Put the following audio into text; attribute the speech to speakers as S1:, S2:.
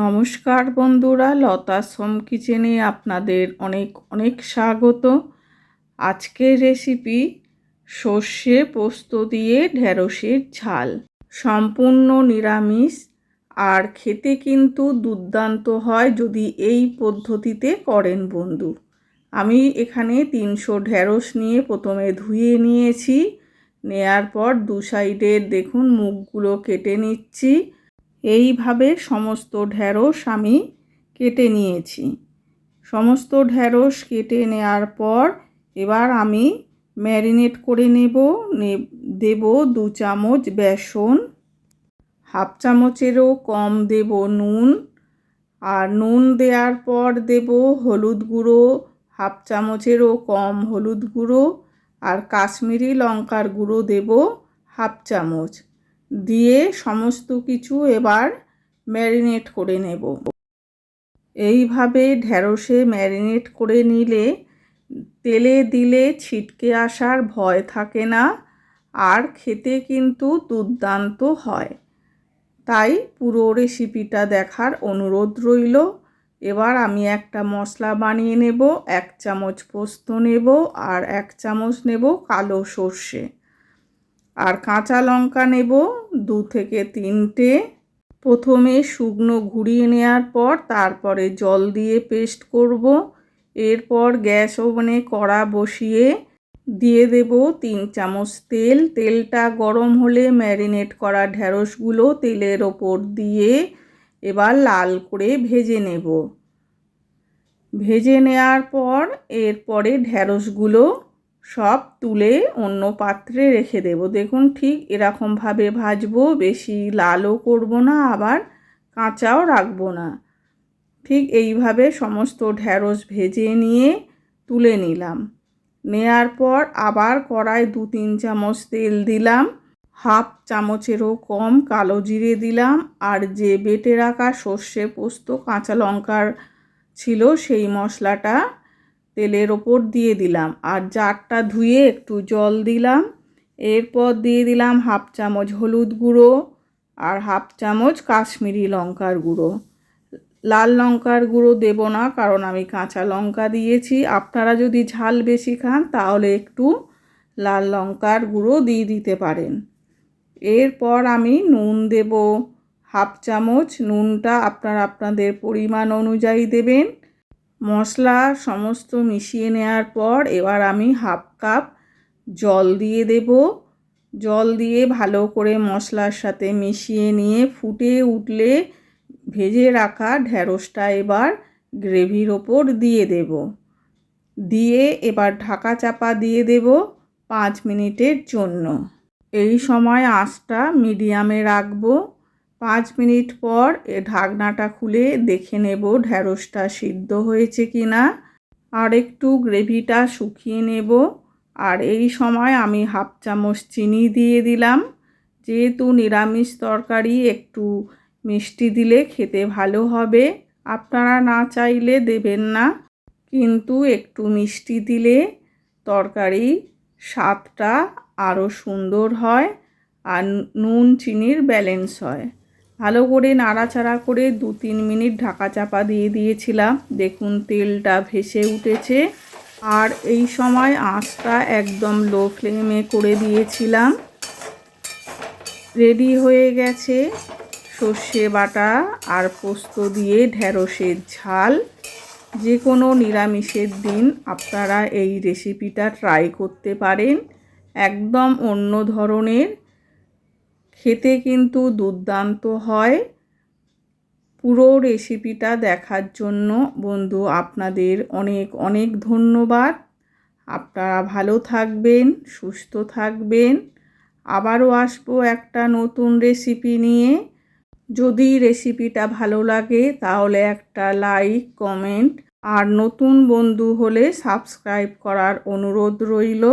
S1: নমস্কার বন্ধুরা, লতা সোম কিচেনে আপনাদের অনেক অনেক স্বাগত। আজকের রেসিপি সর্ষে পোস্ত দিয়ে ঢেঁড়সের ঝাল। সম্পূর্ণ নিরামিষ, আর খেতে কিন্তু দুর্দান্ত হয় যদি এই পদ্ধতিতে করেন বন্ধু। আমি এখানে তিনশো ঢেঁড়স নিয়ে প্রথমে ধুয়ে নিয়েছি, নেয়ার পর দু সাইডের দেখুন মুখগুলো কেটে নিচ্ছি। এইভাবে সমস্ত ঢ্যাঁড়স আমি কেটে নিয়েছি। সমস্ত ঢ্যাঁড়স কেটে নেওয়ার পর এবার আমি ম্যারিনেট করে নেব দেব দু চামচ বেসন, হাফ চামচেরও কম দেব নুন আর নুন দেওয়ার পর দেব হলুদ গুঁড়ো, হাফ চামচেরও কম হলুদ গুঁড়ো আর কাশ্মীরি লঙ্কার গুঁড়ো দেব হাফ চামচ। দিয়ে সমস্ত কিছু এবার ম্যারিনেট করে নেব। এইভাবে ঢ্যাঁড়সে ম্যারিনেট করে নিলে তেলে দিলে ছিটকে আসার ভয় থাকে না আর খেতে কিন্তু দুর্দান্ত হয়। তাই পুরো রেসিপিটা দেখার অনুরোধ রইল। এবার আমি একটা মশলা বানিয়ে নেব, এক চামচ পোস্ত নেব আর এক চামচ নেব কালো সর্ষে। আর কাঁচা লঙ্কা নেব দু থেকে তিনটে। প্রথমে শুকনো ঘুরিয়ে নেওয়ার পর তারপরে জল দিয়ে পেস্ট করব। এরপর গ্যাস ওভেনে কড়া বসিয়ে দিয়ে দেব তিন চামচ তেল। তেলটা গরম হলে ম্যারিনেট করা ঢ্যাঁড়সগুলো তেলের ওপর দিয়ে এবার লাল করে ভেজে নেব। ভেজে নেওয়ার পর এরপরে ঢ্যাঁড়সগুলো সব তুলে অন্য পাত্রে রেখে দেব। দেখুন ঠিক এরকমভাবে ভাজবো, বেশি লালও করব না, আবার কাঁচাও রাখব না। ঠিক এইভাবে সমস্ত ঢ্যাঁড়স ভেজে নিয়ে তুলে নিলাম। নেয়ার পর আবার কড়ায় দু তিন চামচ তেল দিলাম, হাফ চামচেরও কম কালো জিরে দিলাম, আর যে বেটে রাখা সর্ষে পোস্ত, কাঁচা লঙ্কার ছিল সেই মশলাটা তেলের ওপর দিয়ে দিলাম। আর জারটা ধুয়ে একটু জল দিলাম। এরপর দিয়ে দিলাম হাফ চামচ হলুদ গুঁড়ো আর হাফ চামচ কাশ্মীরি লঙ্কার গুঁড়ো। লাল লঙ্কার গুঁড়ো দেব না, কারণ আমি কাঁচা লঙ্কা দিয়েছি। আপনারা যদি ঝাল বেশি খান, তাহলে একটু লাল লঙ্কার গুঁড়ো দিয়ে দিতে পারেন। এরপর আমি নুন দেব। হাফ চামচ নুনটা আপনারা আপনাদের পরিমাণ অনুযায়ী দেবেন। মশলা সমস্ত মিশিয়ে নেওয়ার পর এবার আমি হাফ কাপ জল দিয়ে দেব। জল দিয়ে ভালো করে মশলার সাথে মিশিয়ে নিয়ে ফুটে উঠলে ভেজে রাখা ঢ্যাঁড়সটা এবার গ্রেভির ওপর দিয়ে দেব। দিয়ে এবার ঢাকা চাপা দিয়ে দেব পাঁচ মিনিটের জন্য। এই সময় আঁচটা মিডিয়ামে রাখব। পাঁচ মিনিট পর এ ঢাকনাটা খুলে দেখে নেব ঢ্যাঁড়সটা সিদ্ধ হয়েছে কি না। আর একটু গ্রেভিটা শুকিয়ে নেব। আর এই সময় আমি হাফ চামচ চিনি দিয়ে দিলাম। যেহেতু নিরামিষ তরকারি, একটু মিষ্টি দিলে খেতে ভালো হবে। আপনারা না চাইলে দেবেন না। কিন্তু একটু মিষ্টি দিলে তরকারি স্বাদটা আরও সুন্দর হয় আর নুন, চিনির ব্যালেন্স হয়। ভালো করে নাড়াচাড়া করে দু তিন মিনিট ঢাকা চাপা দিয়ে দিয়েছিলাম। দেখুন, তেলটা ভেসে উঠেছে। আর এই সময় আঁচটা একদম লো ফ্লেমে করে দিয়েছিলাম। রেডি হয়ে গেছে সর্ষে বাটা আর পোস্ত দিয়ে ঢেঁড়সের ঝাল। যে কোনো নিরামিষের দিন আপনারা এই রেসিপিটা ট্রাই করতে পারেন। একদম অন্য ধরনের খেতে কিন্তু দুর্দান্ত হয়। পুরো রেসিপিটা দেখার জন্য বন্ধু, আপনাদের অনেক অনেক ধন্যবাদ। আপনারা ভালো থাকবেন, সুস্থ থাকবেন। আবারও আসব একটা নতুন রেসিপি নিয়ে। যদি রেসিপিটা ভালো লাগে, তাহলে একটা লাইক কমেন্ট আর নতুন বন্ধু হলে সাবস্ক্রাইব করার অনুরোধ রইল।